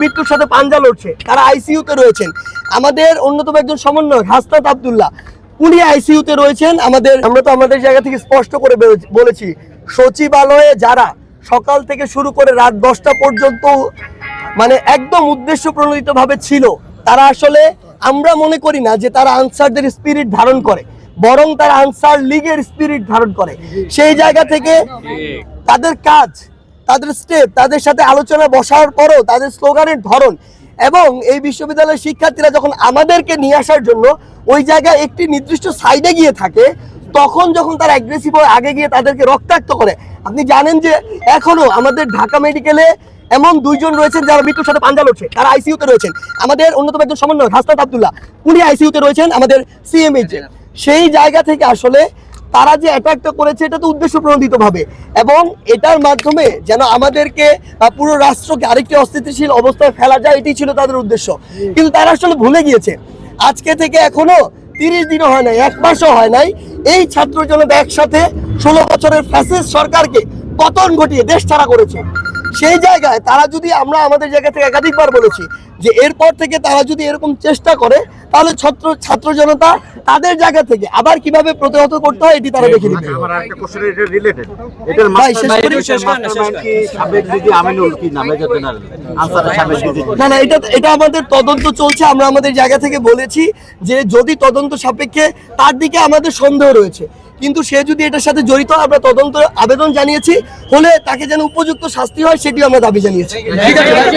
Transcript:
মৃত্যুর সাথে পাঞ্জা লড়ছে, তারা আইসিইউতে রয়েছেন। আমাদের অন্যতম একজন সমন্বয়ক, হাসনাত আব্দুল্লাহ, উনি আইসিইউতে রয়েছেন। আমাদের, আমরা তো আমাদের জায়গা থেকে স্পষ্ট করে বলেছি, সচিবালয়ে যারা সকাল থেকে শুরু করে রাত দশটা পর্যন্ত মানে একদম উদ্দেশ্য প্রণোদিত ভাবে ছিল, তারা আসলে আমরা মনে করি না যে তারা আনসারদের স্পিরিট ধারণ করে, বরং তারা আনসার লীগের স্পিরিট ধারণ করে। সেই জায়গা থেকে তাদের কাজ তাদের স্টেপ, তাদের সাথে আলোচনা বসার পরও তাদের স্লোগানের ধরন। এবং এই বিশ্ববিদ্যালয়ের শিক্ষার্থীরা যখন আমাদেরকে নিয়ে আসার জন্য ওই জায়গায় একটি নির্দিষ্ট সাইডে গিয়ে থাকে, তখন যখন তারা অ্যাগ্রেসিভ হয়ে আগে গিয়ে তাদেরকে রক্তাক্ত করে। আপনি জানেন যে এখনও আমাদের ঢাকা মেডিকেলে এমন দুইজন রয়েছেন যারা মৃত্যুর সাথে পাঞ্জা লড়ছে। তারা আইসিইউতে রয়েছেন। আমাদের অন্যতম একজন সমন্বয় হাসনাত আব্দুল্লাহ, উনি আইসিইউতে রয়েছেন আমাদের সিএমএইচ সেই জায়গা থেকে আসলে তারা যে অ্যাটাকটা করেছে এটা তো উদ্দেশ্য প্রণোদিত ভাবে এবং এটার মাধ্যমে যেন আমাদেরকে পুরো রাষ্ট্রকে আরেকটি অস্থিতিশীল অবস্থায় ফেলা যায় এটি ছিল তাদের উদ্দেশ্য। কিন্তু তারা আসলে ভুলে গিয়েছে। আজকে থেকে এখনও তিরিশ দিনও হয় নাই এক মাসও হয় নাই। এই ছাত্র জনতা একসাথে ষোলো বছরের ফ্যাসিস্ট সরকারকে পতন ঘটিয়ে দেশ ছাড়া করেছে। সেই জায়গায় তারা যদি আমরা আমাদের জায়গা থেকে একাধিকবার বলেছি যে এরপর থেকে তারা যদি এরকম চেষ্টা করে তাহলে ছাত্র ছাত্র জনতা তাদের জায়গা থেকে আবার কীভাবে প্রতিহত করতে হয় এটি তারা দেখে দিদি। না না এটা এটা আমাদের তদন্ত চলছে আমরা আমাদের জায়গা থেকে বলেছি যে যদি তদন্ত সাপেক্ষে তার দিকে আমাদের সন্দেহ রয়েছে। কিন্তু সে যদি এটার সাথে জড়িত, আমরা তদন্ত আবেদন জানিয়েছি, হলে তাকে যেন উপযুক্ত শাস্তি হয়, সেটিও আমরা দাবি জানিয়েছি। ঠিক আছে।